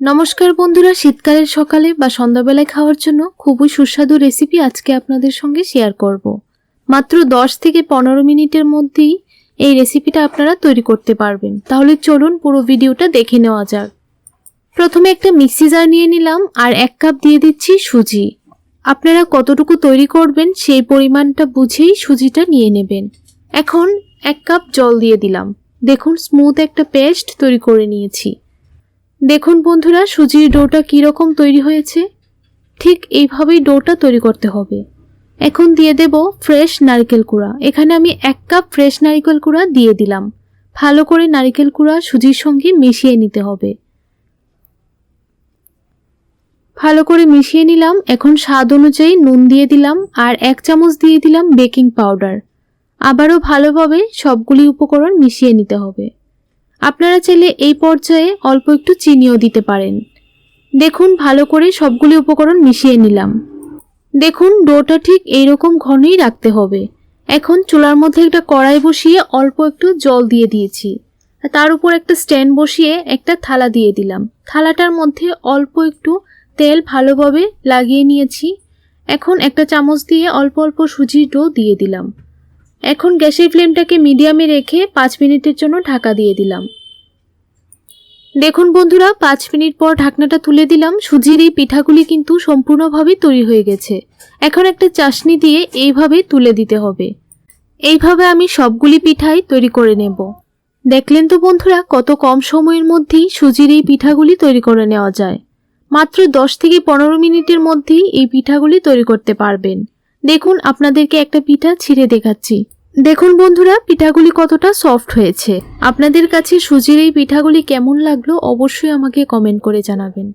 নমস্কার বন্ধুরা, শীতকালের সকালে বা সন্ধ্যাবেলায় খাওয়ার জন্য খুবই সুস্বাদু রেসিপি আজকে আপনাদের সঙ্গে শেয়ার করব। মাত্র 10 থেকে পনেরো মিনিটের মধ্যেই এই রেসিপিটা আপনারা তৈরি করতে পারবেন। তাহলে চলুন পুরো ভিডিওটা দেখে নেওয়া যাক। প্রথমে একটা মিক্সি জার নিয়ে নিলাম আর এক কাপ দিয়ে দিচ্ছি সুজি। আপনারা কতটুকু তৈরি করবেন সেই পরিমাণটা বুঝেই সুজিটা নিয়ে নেবেন। এখন এক কাপ জল দিয়ে দিলাম। দেখুন স্মুথ একটা পেস্ট তৈরি করে নিয়েছি। দেখুন বন্ধুরা, সুজির ডোটা কীরকম তৈরি হয়েছে। ঠিক এইভাবেই ডোটা তৈরি করতে হবে। এখন দিয়ে দেব ফ্রেশ নারকেল কুড়া। এখানে আমি এক কাপ ফ্রেশ নারকেল কুড়া দিয়ে দিলাম। ভালো করে নারকেল কুড়া সুজির সঙ্গে মিশিয়ে নিতে হবে। ভালো করে মিশিয়ে নিলাম। এখন স্বাদ অনুযায়ী নুন দিয়ে দিলাম আর এক চামচ দিয়ে দিলাম বেকিং পাউডার। আবারও ভালোভাবে সবগুলি উপকরণ মিশিয়ে নিতে হবে। আপনারা চাইলে এই পর্যায়ে অল্প একটু চিনিও দিতে পারেন। দেখুন, ভালো করে সবগুলি উপকরণ মিশিয়ে নিলাম। দেখুন, ডোটা ঠিক এইরকম ঘনই রাখতে হবে। এখন চুলার মধ্যে একটা কড়াই বসিয়ে অল্প একটু জল দিয়ে দিয়েছি। তার উপর একটা স্ট্যান্ড বসিয়ে একটা থালা দিয়ে দিলাম। থালাটার মধ্যে অল্প একটু তেল ভালোভাবে লাগিয়ে নিয়েছি। এখন একটা চামচ দিয়ে অল্প অল্প সুজির ডো দিয়ে দিলাম। এখন গ্যাসের ফ্লেমটাকে মিডিয়ামে রেখে পাঁচ মিনিটের জন্য ঢাকা দিয়ে দিলাম। দেখুন বন্ধুরা, পাঁচ মিনিট পর ঢাকনাটা তুলে দিলাম। সুজির এই পিঠাগুলি কিন্তু সম্পূর্ণভাবে তৈরি হয়ে গেছে। এখন একটা চাশনি দিয়ে এইভাবে তুলে দিতে হবে। এইভাবে আমি সবগুলি পিঠাই তৈরি করে নেব। দেখলেন তো বন্ধুরা, কত কম সময়ের মধ্যেই সুজির এই পিঠাগুলি তৈরি করে নেওয়া যায়। মাত্র দশ থেকে পনেরো মিনিটের মধ্যেই এই পিঠাগুলি তৈরি করতে পারবেন। দেখুন, আপনাদেরকে একটা পিঠা ছিঁড়ে দেখাচ্ছি। দেখুন বন্ধুরা, পিঠাগুলি কতটা সফট হয়েছে। আপনাদের কাছে সুজির এই পিঠাগুলি কেমন লাগল অবশ্যই আমাকে কমেন্ট করে জানাবেন।